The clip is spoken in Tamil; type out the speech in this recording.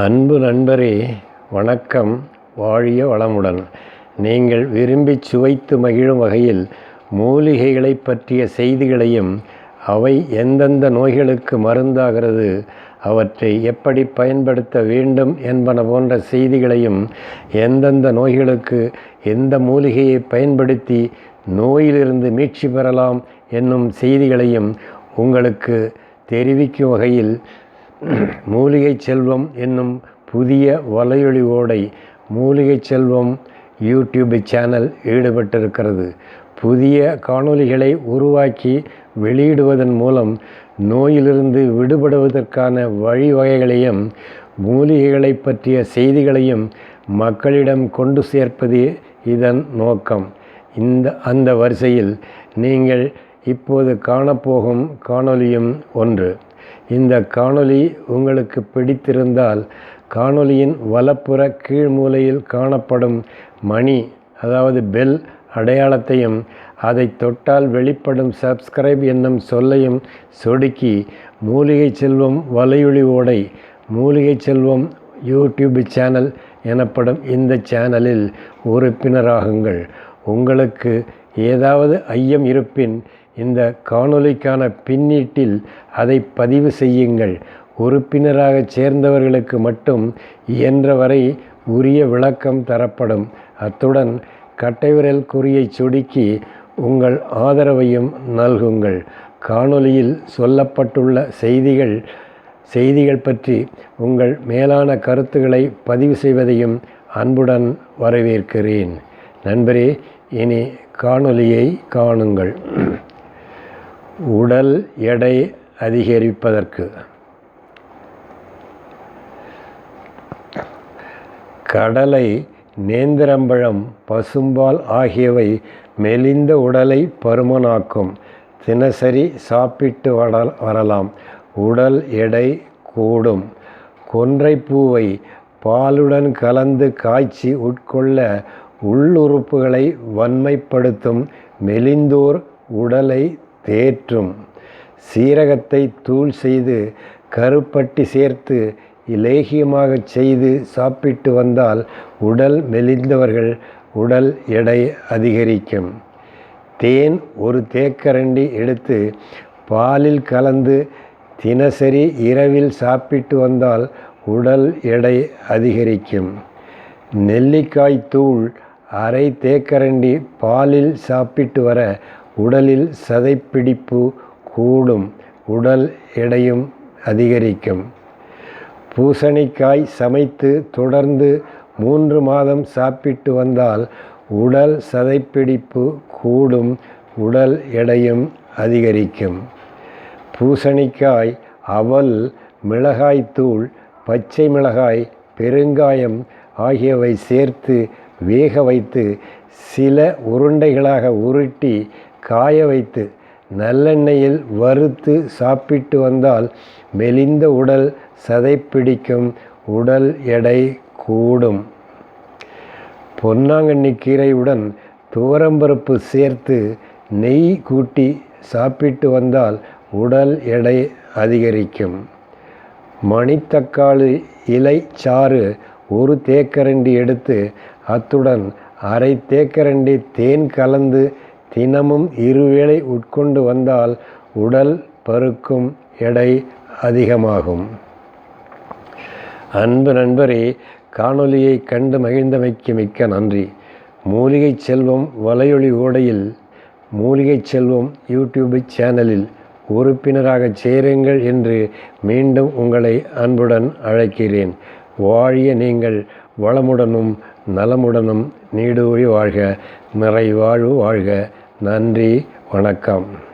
அன்பு நண்பரே வணக்கம். வாழிய வளமுடன். நீங்கள் விரும்பி சுவைத்து மகிழும் வகையில் மூலிகைகளை பற்றிய செய்திகளையும் அவை எந்தெந்த நோய்களுக்கு மருந்தாகிறது அவற்றை எப்படி பயன்படுத்த வேண்டும் என்பன போன்ற செய்திகளையும் எந்தெந்த நோய்களுக்கு எந்த மூலிகையை பயன்படுத்தி நோயிலிருந்து மீட்சி பெறலாம் என்னும் செய்திகளையும் உங்களுக்கு தெரிவிக்கும் வகையில் மூலிகை செல்வம் என்னும் புதிய வலையொலி ஓடை மூலிகை செல்வம் யூடியூப் சேனல் ஈடுபட்டிருக்கிறது. புதிய காணொலிகளை உருவாக்கி வெளியிடுவதன் மூலம் நோயிலிருந்து விடுபடுவதற்கான வழிவகைகளையும் மூலிகைகளை பற்றிய செய்திகளையும் மக்களிடம் கொண்டு சேர்ப்பது இதன் நோக்கம். இந்த அந்த வரிசையில் நீங்கள் இப்போது காணப்போகும் காணொலியும் ஒன்று. இந்த காணொளி உங்களுக்கு பிடித்திருந்தால் காணொளியின் வலப்புற கீழ் மூலையில் காணப்படும் மணி அதாவது பெல் அடையாளத்தையும் அதை தொட்டால் வெளிப்படும் சப்ஸ்கிரைப் என்னும் சொல்லையும் சொடுக்கி மூலிகை செல்வம் வலையொளி ஓடை மூலிகை செல்வம் யூடியூப் சேனல் எனப்படும் இந்த சேனலில் உறுப்பினராகுங்கள். உங்களுக்கு ஏதாவது ஐயம் இருப்பின் இந்த காணொளிக்கான பின்னீட்டில் அதை பதிவு செய்யுங்கள். உறுப்பினராக சேர்ந்தவர்களுக்கு மட்டும் இயன்றவரை உரிய விளக்கம் தரப்படும். அத்துடன் கட்டைவிரல் குறியை சுடுக்கி உங்கள் ஆதரவையும் நல்குங்கள். காணொலியில் சொல்லப்பட்டுள்ள செய்திகள் செய்திகள் பற்றி உங்கள் மேலான கருத்துக்களை பதிவு செய்வதையும் அன்புடன் வரவேற்கிறேன். நண்பரே இனி காணொளியை காணுங்கள். உடல் எடை அதிகரிப்பதற்கு. கடலை நேந்திரம்பழம் பசும்பால் ஆகியவை மெலிந்த உடலை பருமனாக்கும். தினசரி சாப்பிட்டு வர வரலாம். உடல் எடை கூடும். கொன்றைப்பூவை பாலுடன் கலந்து காய்ச்சி உட்கொள்ள உள்ளுறுப்புகளை வன்மைப்படுத்தும் மெலிந்தோர் உடலை தேற்றும். சீரகத்தை தூள் செய்து கருப்பட்டி சேர்த்து இலேகியமாக செய்து சாப்பிட்டு வந்தால் உடல் மெலிந்தவர்கள் உடல் எடை அதிகரிக்கும். தேன் ஒரு தேக்கரண்டி எடுத்து பாலில் கலந்து தினசரி இரவில் சாப்பிட்டு வந்தால் உடல் எடை அதிகரிக்கும். நெல்லிக்காய் தூள் அரை தேக்கரண்டி பாலில் சாப்பிட்டு வர உடலில் சதைப்பிடிப்பு கூடும். உடல் எடையும் அதிகரிக்கும். பூசணிக்காய் சமைத்து தொடர்ந்து மூன்று மாதம் சாப்பிட்டு வந்தால் உடல் சதைப்பிடிப்பு கூடும். உடல் எடையும் அதிகரிக்கும். பூசணிக்காய் அவல் மிளகாய்த்தூள் பச்சை மிளகாய் பெருங்காயம் ஆகியவை சேர்த்து வேக வைத்து சில உருண்டைகளாக உருட்டி காய வைத்து நல்லெண்ணெயில் வறுத்து சாப்பிட்டு வந்தால் மெலிந்த உடல் சதைப்பிடிக்கும் உடல் எடை கூடும். பொன்னாங்கண்ணி கீரையுடன் துவரம்பருப்பு சேர்த்து நெய் கூட்டி சாப்பிட்டு வந்தால் உடல் எடை அதிகரிக்கும். மணித்தக்காளி இலை சாறு ஒரு தேக்கரண்டி எடுத்து அத்துடன் அரை தேக்கரண்டி தேன் கலந்து தினமும் இருவேளை உட்கொண்டு வந்தால் உடல் பருக்கும் எடை அதிகமாகும். அன்பு நண்பரே காணொலியை கண்டு மகிழ்ந்தமைக்கு மிக்க நன்றி. மூலிகை செல்வம் வலையொலி ஓடையில் மூலிகை செல்வம் யூடியூப் சேனலில் உறுப்பினராக சேருங்கள் என்று மீண்டும் உங்களை அன்புடன் அழைக்கிறேன். வாழிய நீங்கள் வளமுடனும் நலமுடனும் நீடூழி வாழ்க நிறைவாழ்வு வாழ்க. நன்றி வணக்கம்.